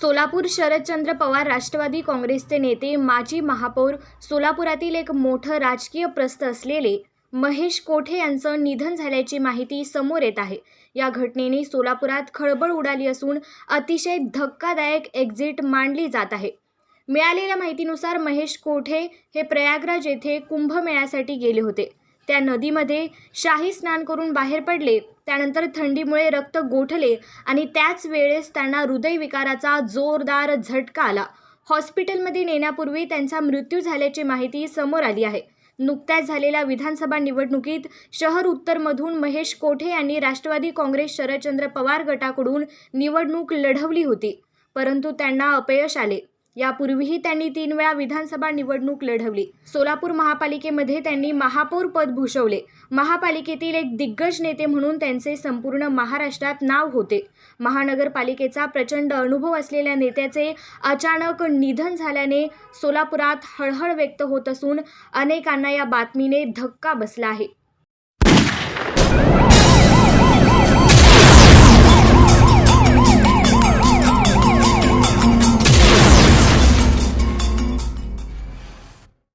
सोलापूर शरदचंद्र पवार राष्ट्रवादी काँग्रेसचे नेते माजी महापौर सोलापुरातील एक मोठं राजकीय प्रस्थ असलेले महेश कोठे यांचं निधन झाल्याची माहिती समोर येत आहे. या घटनेने सोलापुरात खळबळ उडाली असून अतिशय धक्कादायक एक्झिट मांडली जात आहे. मिळालेल्या माहितीनुसार महेश कोठे हे प्रयागराज येथे कुंभमेळ्यासाठी गेले होते. त्या नदीमध्ये शाही स्नान करून बाहेर पडले. त्यानंतर थंडीमुळे रक्त गोठले आणि त्याच वेळेस त्यांना हृदयविकाराचा जोरदार झटका आला. हॉस्पिटलमध्ये नेण्यापूर्वी त्यांचा मृत्यू झाल्याची माहिती समोर आली आहे. नुकत्याच झालेल्या विधानसभा निवडणुकीत शहर उत्तरमधून महेश कोठे यांनी राष्ट्रवादी काँग्रेस शरदचंद्र पवार गटाकडून निवडणूक लढवली होती. परंतु त्यांना अपयश आले. यापूर्वीही त्यांनी तीन वेळा विधानसभा निवडणूक लढवली. सोलापूर महापालिकेमध्ये त्यांनी महापौर पद भूषवले. महापालिकेतील एक दिग्गज नेते म्हणून त्यांचे संपूर्ण महाराष्ट्रात नाव होते. महानगरपालिकेचा प्रचंड अनुभव असलेल्या नेत्याचे अचानक निधन झाल्याने सोलापुरात हळहळ व्यक्त होत असून अनेकांना या बातमीने धक्का बसला आहे.